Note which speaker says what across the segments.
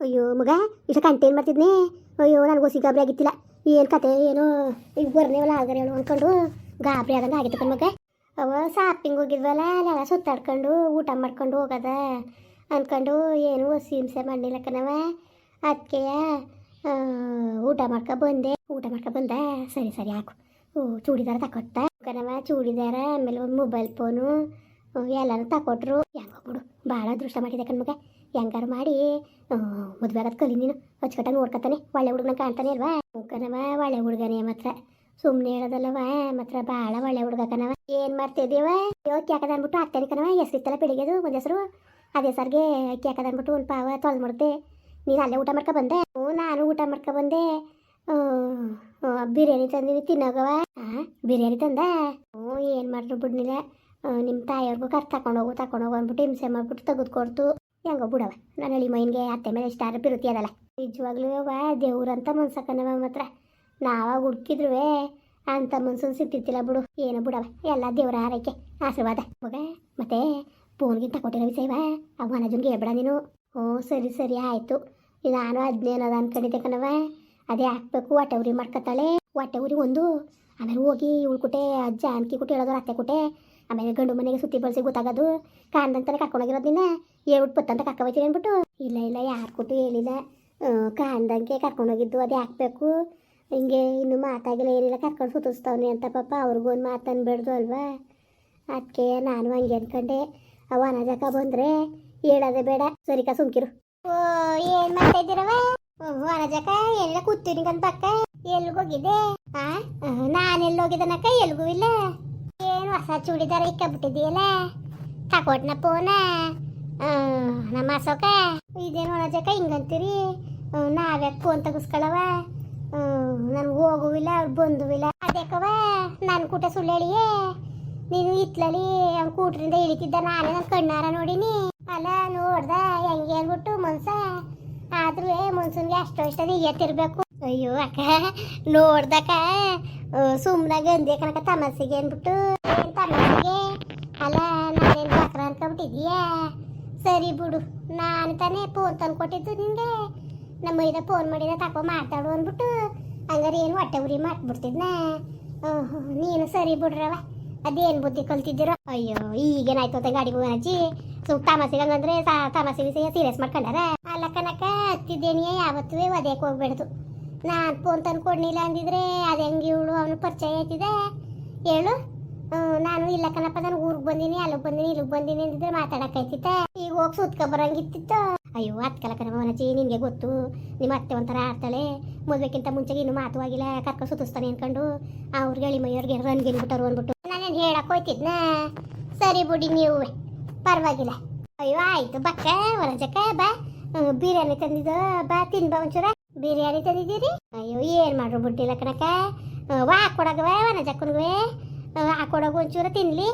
Speaker 1: ಅಯ್ಯೋ ಮಗ ಇಷ್ಟ ಕಂಟೇನ್ ಮಾಡ್ತಿದ್ನಿ. ಅಯ್ಯೋ, ನನಗೂ ಸಿ ಗಾಬರಿ ಆಗಿತ್ತಿಲ್ಲ. ಏನು ಕತೆ, ಏನೋ ಈಗ ಬರ್ನೇವಲ್ಲ ಆಗರ ಹೇಳು ಅಂದ್ಕೊಂಡು ಗಾಬರಿ ಆದಂಗೆ ಆಗಿತ್ತು ಮಗ. ಅವ ಶಾಪಿಂಗ್ ಹೋಗಿದ್ವಲ್ಲ, ಅಲ್ಲೆಲ್ಲ ಸುತ್ತಾಡ್ಕೊಂಡು ಊಟ ಮಾಡ್ಕೊಂಡು ಹೋಗದ. ಅಂದ್ಕೊಂಡು, ಏನು ಹೊಸಿ ಹಿಂಸೆ ಮಾಡಲಿಲ್ಲ ಕಣವ ಅದಕ್ಕೆ ಊಟ ಮಾಡ್ಕೊ ಬಂದೆ. ಊಟ ಮಾಡ್ಕೊ ಬಂದ, ಸರಿ ಸರಿ, ಹಾಕು. ಚೂಡಿದಾರ ತಕೊಟ್ಟ. ಕಣವ ಚೂಡಿದಾರ, ಆಮೇಲೆ ಒಂದು ಮೊಬೈಲ್ ಫೋನು ಎಲ್ಲನೂ ತಕೊಟ್ರು. ಹೆಂಗೋ ಬಿಡು ಭಾಳ ಅದೃಷ್ಟ ಮಾಡಿದೆ ಕಣ್ಮಗ ಹೆಂಗಾರು ಮಾಡಿ ಮದುವೆ ಕಲಿ ನೀನು ಅಚ್ಚುಕಟ್ಟ ನೋಡ್ಕೊತಾನೆ. ಒಳ್ಳೆ ಹುಡುಗನ ಕಾಣ್ತಾನೆ ಅಲ್ವಾ? ಕಣವ ಒಳ್ಳೆ ಹುಡುಗನೇ ಮಾತ್ರ. ಸುಮ್ಮನೆ ಹೇಳೋದಲ್ಲವ, ಮಾತ್ರ ಭಾಳ ಒಳ್ಳೆ ಹುಡುಗ ಕಣವ. ಏನು ಮಾಡ್ತಿದ್ದೀವ ಅಕ್ಕಿ ಹಾಕದ ಅಂದ್ಬಿಟ್ಟು ಹಾಕ್ತಾನೆ ಕಣವ. ಹೆಸರಿತ್ತಲ್ಲ ಬೆಳಿಗ್ಗೆದು ಒಂದು ಹೆಸರು? ಅದೇ ಸರ್ಗೆ ಅಕ್ಕಿ ಹಾಕದ ಅಂದ್ಬಿಟ್ಟು ಒಂದು ಪಾವ ತೊಳೆದು ಮಾಡ್ದೆ. ನೀನು ಅಲ್ಲೇ ಊಟ ಮಾಡ್ಕೊ ಬಂದೆ? ಹ್ಞೂ, ನಾನು ಊಟ ಮಾಡ್ಕೊ ಬಂದೆ. ಬಿರಿಯಾನಿ ತಂದಿನಿ, ತಿನ್ನೋಗವ? ಹಾಂ ಬಿರಿಯಾನಿ ತಂದ? ಹ್ಞೂ, ಏನು ಮಾಡ್ರು ಬಿಡ್ನಿಲ್ಲ. ನಿಮ್ಮ ತಾಯಿಯವ್ರಿಗೂ ಕರ್ ತಗೊಂಡೋಗು ತಗೊಂಡೋಗು ಅಂದ್ಬಿಟ್ಟು ಹಿಂಸೆ ಮಾಡ್ಬಿಟ್ಟು ತೆಗೆದು ಕೊಡ್ತು. ಹೆಂಗೋ ಬಿಡವ ನನ್ನ ಹಳಿ ಮೈನ್ಗೆ ಅತ್ತೆ ಮೇಲೆ ಇಷ್ಟ ಬಿರುತಿ ಅದಲ್ಲ. ನಿಜವಾಗ್ಲೂ ದೇವ್ರಂತ ಮನ್ಸಕ್ಕನವ ಮಾತ್ರ. ನಾವಾಗ ಹುಡುಕಿದ್ರು ಅಂತ ಮನ್ಸನ್ ಸಿಗ್ತಿತ್ತಿಲ್ಲ ಬಿಡು. ಏನು ಬಿಡವ, ಎಲ್ಲ ದೇವ್ರ ಆರೈಕೆ, ಆಶೀರ್ವಾದ. ಮಗ, ಮತ್ತೆ ಫೋನ್ಗಿಂತ ಕೊಟ್ಟಿರೋ ವಿಷಯವ ಅವ ಅನಜನ್ಗೆ ಹೇಳ್ಬೇಡ ನೀನು. ಹ್ಞೂ, ಸರಿ ಸರಿ, ಆಯಿತು. ನಾನು ಅದ್ನೇನದ ಅನ್ಕೊಂಡಿದ್ದೆ ಕಣವ ಅದೇ ಹಾಕ್ಬೇಕು, ಹೊಟ್ಟೆ ಉರಿ ಮಾಡ್ಕೊತಾಳೆ. ಹೊಟ್ಟೆ ಉರಿ ಒಂದು. ಆಮೇಲೆ ಹೋಗಿ ಉಳ್ಕುಟೆ ಅಜ್ಜ, ಅನ್ಕಿ ಕುಟೆ ಹೇಳೋದ್ರ ಅತ್ತೆ ಕುಟೆ. ಆಮೇಲೆ ಗಂಡು ಮನೆಗೆ ಸುತ್ತಿ ಬಳಸಿ ಗೊತ್ತಾಗೋದು. ಕಾಂದಂತಾನೆ ಕರ್ಕೊಂಡೋಗಿರೋದು ನಿನ್ನ. ಹೇಳ್ಬಿಟ್ಟು ಬತ್ತಂತ ಕರ್ಕೊಬತ್ತೀನಿ ಅಂದ್ಬಿಟ್ಟು. ಇಲ್ಲ ಇಲ್ಲ, ಯಾರು ಕೊಟ್ಟು ಹೇಳಿಲ್ಲ. ಕಾಣ್ದಂಗೆ ಕರ್ಕೊಂಡೋಗಿದ್ದು, ಅದೇ ಹಾಕ್ಬೇಕು ಹಿಂಗೆ ಇನ್ನು ಮಾತಾಗಿಲ್ಲ, ಏನಿಲ್ಲ, ಕರ್ಕೊಂಡು ಸುತ್ತಿಸ್ತವ್ನಿ ಅಂತ ಪಾಪ ಅವ್ರಿಗೂ ಒಂದು ಮಾತು ಅನ್ಬೇಡ್ದು ಅಲ್ವಾ? ಅದಕ್ಕೆ ನಾನು ಹಂಗೆ ಅಂದ್ಕೊಂಡೆ ಅವ ಅನಜಕ ಬಂದರೆ ಹೇಳೋದೇ ಬೇಡ. ಸರಿಕ ಸುಮ್ಕಿರು. ಓ, ಏನು ಮಾಡ್ತಾ ಇದ್ದೀರವ ಅನಜಕ ಎಲ್ಲ ಕೂತೀನಿ ಕಂತ ಪಕ್ಕ ಎಲ್ಗೋಗಿದ್ದೆ? ಆ ಎಲ್ಲಿ ಹೋಗಿದ್ದನಕ್ಕ ಎಲ್ಗೂ ಇಲ್ಲ? ಹೊಸ ಚೂಡಿದಾರ ಇಕ್ಕಬಿಟ್ಟಿದ್ದೀಯಲ್ಲ? ತಕೊಟ್ನ ಫೋನ ನಮ್ಮ ಅಸೋಕ? ಇದೇನು ಅನಜಕ ಹಿಂಗಂತೀರಿ? ನಾವ್ಯಾಕೆ ಫೋನ್ ತೆಗಿಸ್ಕೊಳವ? ನನ್ಗೆ ಹೋಗುವಿಲ್ಲ, ಅವ್ರು ಬಂದುವಿಲ್ಲ. ಅದೇಕವ ನಾನು ಕೂಟ ಸುಳ್ಳು ಹೇಳಿಯೇ ನೀನು ಇತ್ಲಲ್ಲಿ ಅವ್ನ ಕೂಟ್ರಿಂದ ಇಳಿತಿದ್ದ ನಾನೇ ನನ್ನ ಕಣ್ಣಾರ ನೋಡಿನಿ. ಅಲ್ಲ, ನೋಡ್ದ, ಹೆಂಗೆ ಹೇಳ್ಬಿಟ್ಟು ಮನ್ಸ? ಆದ್ರೂ ಮನ್ಸನ್ಗೆ ಅಷ್ಟೋ ಇಷ್ಟ ಎತ್ತಿರ್ಬೇಕು ಅಯ್ಯೋ ಅಕ್ಕ, ನೋಡ್ದಕ್ಕ ಸುಮ್ಮನೆ ಗಂದೆ ಕನಕ ತಮಸಿಗೆ ಅಂದ್ಬಿಟ್ಟು, ಏನ್ ತಮಸಿಗೆ ಅಲ್ಲ, ನಾನೇನು ಬಕ್ರ ಅನ್ಕೊಂಬಿಟ್ಟಿದ್ಯಾ ಸರಿ ಬಿಡು, ನಾನು ತಾನೇ ಫೋನ್ ತಂದು ಕೊಟ್ಟಿದ್ದು ನಿಂಗೆ. ನಮ್ಮ ಮೈದ ಫೋನ್ ಮಾಡಿದ ತಕೋ ಮಾತಾಡು ಅಂದ್ಬಿಟ್ಟು, ಹಂಗಾರೆ ಏನು ಹೊಟ್ಟೆ ಉರಿ ಮಾಡ್ಬಿಡ್ತಿದ್ನ? ನೀನು ಸರಿ ಬಿಡ್ರವ ಅದೇನು ಬುದ್ಧಿ ಕಲ್ತಿದ್ದೀರೋ? ಅಯ್ಯೋ, ಈಗೇನಾಯ್ತು ಅಂತ ಗಾಡಿಗೆ ಹೋಗೋಣಜ್ಜಿ ಸುಮ್ ತಮಾಸೆಗೆ ಹಂಗಂದ್ರೆ ವಿಷಯ ಸೀರಿಯಸ್ ಮಾಡ್ಕೊಂಡಾರ? ಅಲ್ಲ ಕನಕ ಹತ್ತಿದ್ದೇನಿಯೇ? ಯಾವತ್ತೂ ಒದೇಕ್ ಹೋಗ್ಬೇಡ್ದು. ನಾನು ಫೋನ್ ತಂದು ಕೊಡ್ಲಿಲ್ಲ ಅಂದಿದ್ರೆ ಅದು ಹೆಂಗೆ ಇವಳು ಅವನು ಪರಿಚಯ ಆಯ್ತಿದೆ? ಹೇಳು. ನಾನು ಇಲ್ಲ ಕಣಪ್ಪ, ನಾನು ಊರಿಗೆ ಬಂದೀನಿ, ಅಲ್ಲಿಗೆ ಬಂದೀನಿ, ಇಲ್ಲಿಗೆ ಬಂದೀನಿ ಅಂದಿದ್ರೆ ಮಾತಾಡಕ್ಕಾಯ್ತಿತ್ತ ಈಗ ಹೋಗಿ ಸುತ್ಕೊ ಬರಂಗಿತ್ತಿತ್ತು ಅಯ್ಯೋ ಅತ್ಕಲ ಕಣವ ಮನಚಿ ನಿನಗೆ ಗೊತ್ತು. ನಿಮ್ಮ ಅತ್ತೆ ಒಂಥರ ಆಡ್ತಾಳೆ. ಮದುವೆಕ್ಕಿಂತ ಮುಂಚೆಗೆ ಇನ್ನೂ ಮಾತು ಆಗಿಲ್ಲ, ಕರ್ಕೊಂಡು ಸುತ್ತಿಸ್ತಾನೆ ಅನ್ಕೊಂಡು. ಅವ್ರಿಗೆ ಎಳಿ ಮೈಯವ್ರಿಗೆ ರನ್ಗಿನ್ ಬಿಟ್ಟರು ಅಂದ್ಬಿಟ್ಟು. ನಾನೇನು ಹೇಳಕ್ ಹೋಯ್ತಿದ್ನ? ಸರಿ ಬಿಡಿ ನೀವು. ಪರವಾಗಿಲ್ಲ. ಅಯ್ಯೋ, ಆಯ್ತು ಬಕ್ಕ ಹೊರಜಕ್ಕ ಬಾ. ಬಿರಿಯಾನಿ ತಂದಿದ್ದು, ಬಾ, ತಿನ್ಬಾ ಒಂಚೂರ. ಬಿರಿಯಾನಿ ತಂದಿದ್ದೀರಿ? ಅಯ್ಯೋ, ಏನು ಮಾಡ್ರು ಬಿಟ್ಟಿಲ್ಲ ಕಣಕ ವಾ ಹಾಕೊಡಗವ ವನಜಕ್ಕನ್ಗೆ ಹಾಕೊಡಗು ಒಂಚೂರ ತಿನ್ಲಿ.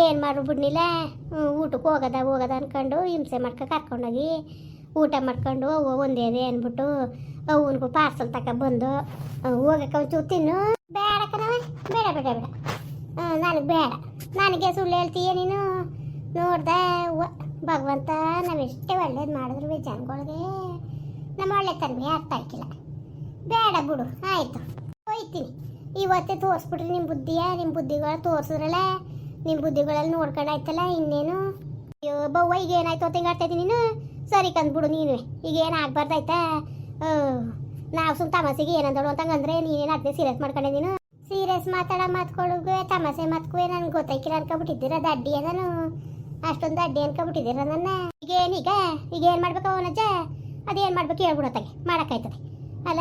Speaker 1: ಏನು ಮಾಡ್ರು ಬಿಡ್ನಿಲ್ಲ ಊಟಕ್ಕೆ ಹೋಗದ ಹೋಗದ ಅನ್ಕೊಂಡು ಹಿಂಸೆ ಮಾಡ್ಕೊ ಕರ್ಕೊಂಡೋಗಿ ಊಟ ಮಾಡ್ಕೊಂಡು ಒಂದೇ ಇದೆ ಅಂದ್ಬಿಟ್ಟು ಅವನಿಗೂ ಪಾರ್ಸಲ್ ತಕ ಬಂದು ಹೋಗಕ್ಕೆ ಒಂಚೂರು ತಿನ್ನು. ಬೇಡ ಬೇಡ ಬೇಡ ಬೇಡ. ನನಗೆ ಬೇಡ. ನನಗೆ ಸುಳ್ಳು ಹೇಳ್ತೀಯ ನೀನು? ನೋಡ್ದೆ ಭಗವಂತ ನಾವೆಷ್ಟೇ ಒಳ್ಳೇದು ಮಾಡಿದ್ರು ಜನಗಳಿಗೆ ನಮ್ಮ ಒಳ್ಳೆತನ ಅರ್ಥ ಆಯ್ಕಿಲ್ಲ ಬೇಡ ಬಿಡು, ಆಯಿತು. ಹೋಯ್ತೀನಿ. ಇವತ್ತೇ ತೋರಿಸ್ಬಿಟ್ರಿ ನಿಮ್ಮ ಬುದ್ಧಿಯ ನಿಮ್ಮ ಬುದ್ಧಿಗಳು ತೋರಿಸಿದ್ರಲ್ಲ? ನಿಮ್ಮ ಬುದ್ಧಿಗಳಲ್ಲಿ ನೋಡ್ಕೊಂಡು ಆಯ್ತಲ್ಲ ಇನ್ನೇನು? ಅಯ್ಯೋ, ಬವ್ವ, ಈಗ ಏನಾಯ್ತು ಅಂತ ಹಿಂಗೆ ಆಡ್ತಾಯಿದ್ದೀನಿ ನೀನು? ಸರಿ ಕಂದ್ಬಿಡು ನೀನು. ಈಗ ಏನು ಆಗ್ಬಾರ್ದಾಯ್ತಾ? ನಾವು ಸುಮ್ಮ ತಮಾಸೆಗೆ ಏನಂದಳು ಅಂತ ಅಂದ್ರೆ ನೀನೇನು ಅದೇ ಸೀರಿಯಸ್ ಮಾಡ್ಕೊಂಡೆ ನೀನು? ಸೀರಿಯಸ್ ಮಾತಾಡ ಮಾತ್ಕೊಳಗೆ ತಮಾಸೆ ಮಾತ್ಕುವೆ ನನ್ಗೆ ಗೊತ್ತಾಯ್ಕಿಲ್ಲ ಅನ್ಕೊಬಿಟ್ಟಿದ್ದೀರ ದಡ್ಡಿ ಅದನು ಅಷ್ಟೊಂದು ಅಡ್ಡಿ ಅನ್ಕೊಬಿಟ್ಟಿದ್ದೀರ ನನ್ನ? ಈಗ ಏನೀಗ ಈಗ? ಏನು ಮಾಡ್ಬೇಕು ಅವನಜ್ಜ? ಅದೇನು ಮಾಡ್ಬೇಕು ಹೇಳ್ಬಿಡತ್ತಾಗೆ ಮಾಡೋಕ್ಕಾಯ್ತದೆ. ಅಲ್ಲ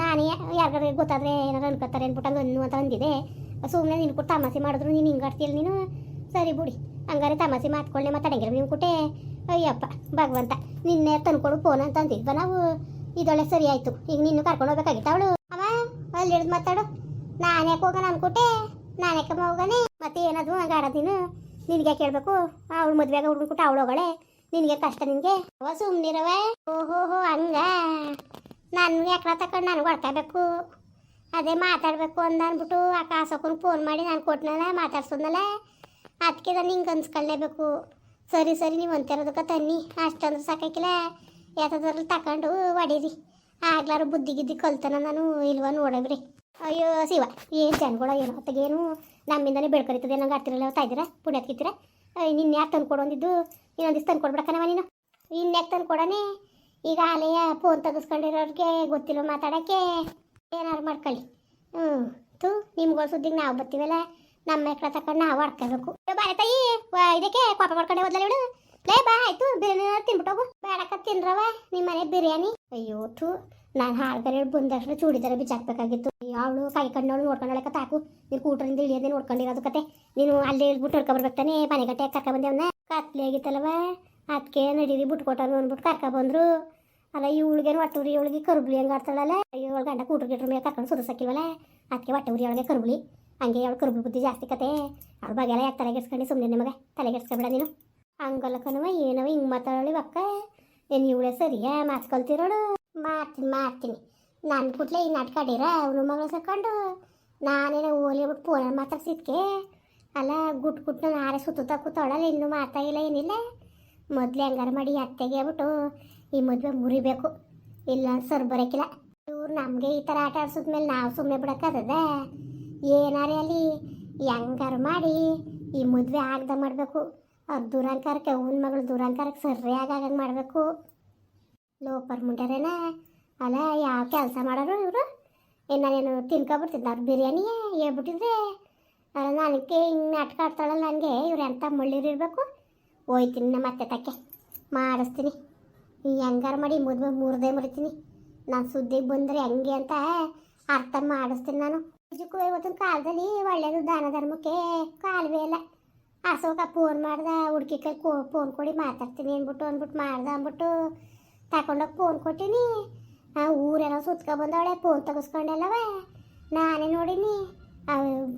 Speaker 1: ನಾನೇ ಯಾರಿಗಾರ ಗೊತ್ತಾದ್ರೆ ಏನಾರು ಅನ್ಕೋತಾರೆ ಅನ್ಬಿಟ್ಟು ಹಂಗೆ ಅನ್ನು ಅಂತ ಅಂದಿದೆ ಸುಮ್ಮನೆ ನಿನ್ ಕೊಟ್ಟು ತಮಾಸೆ ಮಾಡಿದ್ರು, ನೀನು ಹಿಂಗೆ ಆಡ್ತೀಯಲ್ಲ ನೀನು? ಸರಿ ಬಿಡಿ. ಹಂಗಾರೆ ತಮಾಸೆ ಮಾತ್ಕೊಳ್ಳೆ ಮಾತಾಡಂಗಿಲ್ಲ ನೀವು ಕೊಟ್ಟೆ ಅಯ್ಯಪ್ಪ, ಭಗವಂತ, ನಿನ್ನೆ ತಂದ್ಕೊಡು ಫೋನ್ ಅಂತ ಅಂತಿದ್ವ ನಾವು. ಇದೊಳ್ಳೆ ಸರಿ ಆಯಿತು. ಈಗ ನಿನ್ನ ಕರ್ಕೊಂಡು ಹೋಗ್ಬೇಕಾಗಿತ್ತು ಅವಳು. ಅವ, ಅಲ್ಲಿ ಹಿಡಿದು ಮಾತಾಡು. ನಾನು ಯಾಕೆ ಹೋಗೋಣ ಅಂದ್ಕೊಟ್ಟೆ ನಾನು ಯಾಕೆ ಹೋಗೋಣ ಮತ್ತೆ ಏನದು ಹಂಗೆ ಆಡೋದಿನು ನಿನಗೆ ಕೇಳಬೇಕು ಅವಳು ಮದುವೆಗೆ ಹುಡ್ಕೊಂಡ್ಬಿಟ್ಟು ಅವಳು ಹೋಗಳೆ. ನಿನಗೆ ಕಷ್ಟ ನಿನಗೆ? ಅವ ಓಹೋ ಹೋ ಹಂಗ? ನಾನು ಯಾಕ್ರ ತಕೊಂಡು ನನಗೆ ಹೊಡ್ಕೋಬೇಕು? ಅದೇ ಮಾತಾಡಬೇಕು ಅಂದ ಅನ್ಬಿಟ್ಟು ಆ ಕಾಸಕ್ಕೂ ಫೋನ್ ಮಾಡಿ ನಾನು ಕೊಟ್ನಲ್ಲ, ಮಾತಾಡ್ಸೋದ್ನಲ್ಲ? ಅದಕ್ಕೆ ನಾನು ಹಿಂಗೆ ಅನ್ಸ್ಕೊಳ್ಳೇಬೇಕು ಸರಿ ಸರಿ, ನೀವು ಅಂತಿರೋದಕ್ಕೆ ತನ್ನಿ. ಅಷ್ಟಂದ್ರೆ ಸಾಕಾಕಿಲ್ಲ ಯಾತದ್ರಲ್ಲಿ ತಕೊಂಡು ಹೊಡೀರಿ. ಆಗ್ಲಾರು ಬುದ್ಧಿ ಗಿದ್ದಿ ಕಲ್ತನ ನಾನು, ಇಲ್ವ ನೋಡಬ್ರಿ ಅಯ್ಯೋ, ಶಿವ, ಏನು ಜನಗಳ, ಏನು ಅತ್ತಗೇನು ನಮ್ಮಿಂದನೇ ಬೆಳ್ಕರಿತದೆ ನಂಗೆ ಹತ್ತಿರಲ್ಲ ತಾಯ್ದಿರ? ಪುಣ್ಯತ್ಕಿತ್ತೀರ ನಿನ್ನ ಯಾಕೆ ತಂದು ಕೊಡೊಂದಿದ್ದು ಇನ್ನೊಂದಿಷ್ಟು ತಂದು ಕೊಡ್ಬಿಡಕ್ಕನವ ನೀನು? ಇನ್ಯಾಕೆ ತಂದು ಕೊಡನೆ ಈಗ ಅಲೆಯ ಫೋನ್ ತೆಗೆಸ್ಕೊಂಡಿರೋರಿಗೆ ಗೊತ್ತಿಲ್ಲ ಮಾತಾಡೋಕ್ಕೆ ಏನಾರು ಮಾಡ್ಕೊಳ್ಳಿ. ಹ್ಞೂ ತು ನಿಮ್ಗೆ ಸುದ್ದಿಗೆ ನಾವು ಬರ್ತೀವಲ್ಲ? ನಮ್ಮ ಮಕ್ಕಳ ತಕೊಂಡು ನಾವು ಆಡ್ಕೋಬೇಕು ಬಾರೆ ತಾಯಿ ಇದಕ್ಕೆ ಕೋಪ ಮಾಡ್ಕೊಂಡೆ ಹೋದ್ಲ ಇವಳು ಲೇ, ಬಾ, ಆಯ್ತು, ಬಿರಿಯಾನಿ ತಿನ್ಬಿಟ್ಟೋಗು ಬೇಡಕ್ಕ ತಿನ್ರವ ನಿಮ್ಮ ಮನೆ ಬಿರಿಯಾನಿ. ಅಯ್ಯೋ ತು ನಾನು ಹಾಳ್ಗರೆ ಬಂದಷ್ಟು ಚೂಡಿದಾರ ಬಿಚ್ಚಾಕ್ಬೇಕಾಗಿತ್ತು ಅವಳು ಕೈ ಕಣ್ಣವಳು ನೋಡ್ಕೊಂಡಳಕ ತಾಕು ನೀನು ಕೂಟ್ರಿಂದ ಇಳಿಯೋದೇ ನೋಡ್ಕೊಂಡಿರೋದು ಕತೆ. ನೀನು ಅಲ್ಲಿ ಇಳ್ಬಿಟ್ಟು ಹೊಡ್ಕೊಬರ್ಬೇಕು ತಾನೇ ಮನೆ ಕರ್ಕ ಬಂದೇವನ್ನ ಕತ್ಲೆ ಆಗಿತ್ತಲ್ವ ಅದಕ್ಕೆ ನಡೀರಿ ಬಿಟ್ಟು ಕೊಟ್ಟರು ಅಂದ್ಬಿಟ್ಟು ಕರ್ಕ ಬಂದ್ರು. ಅಲ್ಲ ಇವಳಿಗೇನು ಹೊಟ್ಟೆ ಉರಿ ಇವಳಿಗೆ ಕರುಬಳಿ ಹಂಗೆ ಆಡ್ತಾಳಲ್ಲ? ಇವಳು ಗಂಡ ಕೂಟ್ರು ಗಿಟ್ರ ಮೇಲೆ ಕರ್ಕೊಂಡು ಸುರಿಸಕ್ಕಿಲ್ವಲ್ಲ? ಅದಕ್ಕೆ ಹೊಟ್ಟೆ ಉರಿ ಅವಳಿಗೆ ಕರುಬಳಿ. ಹಂಗೆ ಅವಳು ಕರುಬು ಬುದ್ಧಿ ಜಾಸ್ತಿ ಕತೆ. ಅವ್ಳು ಬಗೆಲ್ಲ ಯಾಕೆ ತಲೆಗೆಡ್ಸ್ಕೊಂಡು ಸುಮ್ಮನೆ ನಿಮಗೆ ತಲೆಗೆಡ್ಸ್ಕೊಬೇಡ ನೀನು. ಹಂಗಲ್ಲ ಕಣವ ಏನವ ಹಿಂಗೆ ಮಾತಾಡೋಳಿ ಅಕ್ಕ ಏನು ಇವಳೇ ಸರಿಯಾ? ಮಾತ್ಕೊಳ್ತಿರೋಳು? ಮಾಡ್ತೀನಿ ಮಾಡ್ತೀನಿ ನನ್ನ ಕೂಟ್ಲೆ ಈ ನಾಟ್ಕಾಡಿರ ಅವನು ಮಗಳು ಸೇರ್ಕೊಂಡು ನಾನೇನೋ ಓಲಿ ಬಿಟ್ಟು ಫೋನಲ್ಲಿ ಮಾತಾಡ್ಸಿದ್ಕೆ. ಅಲ್ಲ, ಗುಟ್ ಗುಟ್ ಆರೆ ಸುತ್ತ ಕೂತಾಳಲ್ಲ ಇನ್ನೂ ಮಾತಾ ಇಲ್ಲ, ಏನಿಲ್ಲ. ಮೊದಲೇ ಹಂಗಾರ ಮಾಡಿ ಅತ್ತೆಗೆ ಆಗ್ಬಿಟ್ಟು ಈ ಮದುವೆ ಮುರಿಬೇಕು. ಇಲ್ಲ ಸರ್ ಬರೋಕ್ಕಿಲ್ಲ ಇವ್ರು ನಮಗೆ ಈ ಥರ ಆಟ ಆಡ್ಸಿದ್ಮೇಲೆ ನಾವು ಸುಮ್ಮನೆ ಬಿಡೋಕ್ಕಾಗದ ಏನಾರೇ ಅಲ್ಲಿ ಹೆಂಗಾರು ಮಾಡಿ ಈ ಮದುವೆ ಆಗ್ದ ಮಾಡಬೇಕು. ಅವ್ರ ದುರಂಕಾರಕ್ಕೆ ಅವನ ಮಗಳು ದುರಂಕಾರಕ್ಕೆ ಸರಿಯಾಗಿ ಆಗಂಗೆ ಮಾಡಬೇಕು. ಲೋಪರ್ ಮುಂಡ್ಯಾರೇನ? ಅಲ್ಲ, ಯಾವ ಕೆಲಸ ಮಾಡೋರು ಇವರು? ಏನು ನಾನೇನು ಬಿರಿಯಾನಿ ಹೇಳ್ಬಿಟ್ಟಿದ್ರೆ, ಅಲ್ಲ ನನಗೆ ಹಿಂಗೆ ನಾಟಕ ಆಡ್ತಾಳಲ್ಲ ನನಗೆ, ಇವ್ರು ಎಂಥ ಮಳ್ಳಿರಿರ್ಬೇಕು ಹೋಯ್ತೀನಿ ನಮ್ಮ ಅತ್ತೆ ತಕ್ಕೆ. ಮಾಡಿಸ್ತೀನಿ. ಹೆಂಗಾರು ಮಾಡಿ ಮುದ್ದೆ ಮುರಿದೇ ಮುರಿತೀನಿ. ನಾನು ಸುದ್ದಿಗೆ ಬಂದರೆ ಹೆಂಗೆ ಅಂತ ಅರ್ಥ ಮಾಡಿಸ್ತೀನಿ ನಾನು. ನಿಜಕ್ಕೂ ಇವತ್ತಿನ ಕಾಲದಲ್ಲಿ ಒಳ್ಳೆಯದು ದಾನ ಧರ್ಮಕ್ಕೆ ಕಾಲುವೆ ಇಲ್ಲ. ಅಶೋಕ ಫೋನ್ ಮಾಡ್ದ, ಹುಡುಕಿ ಕೋ ಫೋನ್ ಕೊಡಿ ಮಾತಾಡ್ತೀನಿ ಅಂದ್ಬಿಟ್ಟು ಅಂದ್ಬಿಟ್ಟು ಮಾಡ್ದೆ ಅಂದ್ಬಿಟ್ಟು ತಗೊಂಡೋಗಿ ಫೋನ್ ಕೊಟ್ಟಿನಿ. ಆ ಊರೆಲ್ಲ ಸುತ್ಕೊ ಬಂದವಳೆ ಫೋನ್ ತೆಗೆಸ್ಕೊಂಡೆಲ್ಲವ? ನಾನೇ ನೋಡೀನಿ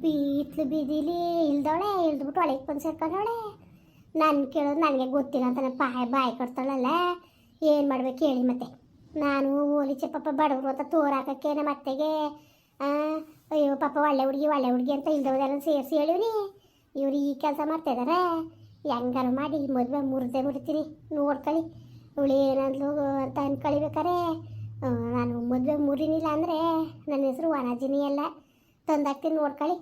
Speaker 1: ಬೀತ್ಲು ಬೀದಿಲಿ ಇಲ್ದವಳೆ ಇಲ್ದ್ಬಿಟ್ಟು ಒಳಗೆ ಬಂದು ಸೇರ್ಕೊಂಡವಳೆ. ನಾನು ಕೇಳೋದು ನನಗೆ ಗೊತ್ತಿಲ್ಲ ಅಂತ ನನ್ನ ಬಾಯಿ ಬಾಯಿ ಕೊಡ್ತಾಳಲ್ಲ. ಏನು ಮಾಡ್ಬೇಕು ಹೇಳಿ ಮತ್ತೆ. ನಾನು ಓಲಿ ಪಾಪ ಬಡವರು ಅಂತ ತೋರಾಕಕ್ಕೆ ನಮ್ಮ ಅತ್ತೆಗೆ ಅಯ್ಯೋ ಪಾಪ ಒಳ್ಳೆ ಹುಡುಗಿ ಒಳ್ಳೆ ಹುಡುಗಿ ಅಂತ ಇಲ್ದವ್ರೆಲ್ಲ ಸೇರಿಸಿ ಹೇಳಿವ್ನಿ. ಇವ್ರು ಈ ಕೆಲಸ ಮಾಡ್ತಾಯಿದ್ದಾರೆ ಹೆಂಗಾರು ಮಾಡಿ ಮದುವೆ ಮುರಿದೇ ಮುರಿತೀನಿ. ನೋಡ್ಕೊಳ್ಳಿ ಇವಳು ಏನಂದ್ಲು ಅಂತ ಅನ್ಕೊಳಿಬೇಕಾರೆ ಆ, ನಾನು ಮದುವೆ ಮುರಿನಿಲ್ಲ ಅಂದರೆ ನನ್ನ ಹೆಸರು ವನಜಿನಿ ಅಲ್ಲ. ತಂದಾಕ್ತೀನಿ ನೋಡ್ಕೊಳ್ಳಿ.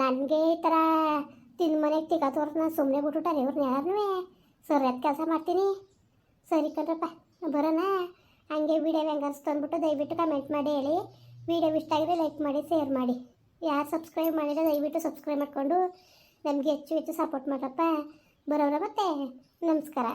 Speaker 1: ನನಗೆ ಈ ಥರ ತಿನ್ ಮನೆಗೆ ತಿಗೋದವ್ರನ್ನ ಸುಮ್ಮನೆ ಬಿಟ್ಬಿಟ್ಟಾರೆ ಇವ್ರನ್ನ ಯಾರನ್ನೂ ಅದು ಕೆಲಸ ಮಾಡ್ತೀನಿ. ಸರಿ ಕಣ್ರಪ್ಪ ಬರೋಣ. ಹಂಗೆ ವಿಡಿಯೋ ಹೆಂಗೆ ಅನ್ಸ್ತು ದಯವಿಟ್ಟು ಕಮೆಂಟ್ ಮಾಡಿ ಹೇಳಿ. ವಿಡಿಯೋ ಇಷ್ಟ ಆಗಿದ್ರೆ ಲೈಕ್ ಮಾಡಿ ಶೇರ್ ಮಾಡಿ. ಯಾರು ಸಬ್ಸ್ಕ್ರೈಬ್ ಮಾಡಿದ್ರೆ ದಯವಿಟ್ಟು ಸಬ್ಸ್ಕ್ರೈಬ್ ಮಾಡಿಕೊಂಡು ನಮಗೆ ಹೆಚ್ಚು ಹೆಚ್ಚು ಸಪೋರ್ಟ್ ಮಾಡ್ರಪ್ಪ. ಬರೋರ ಮತ್ತೆ. ನಮಸ್ಕಾರ.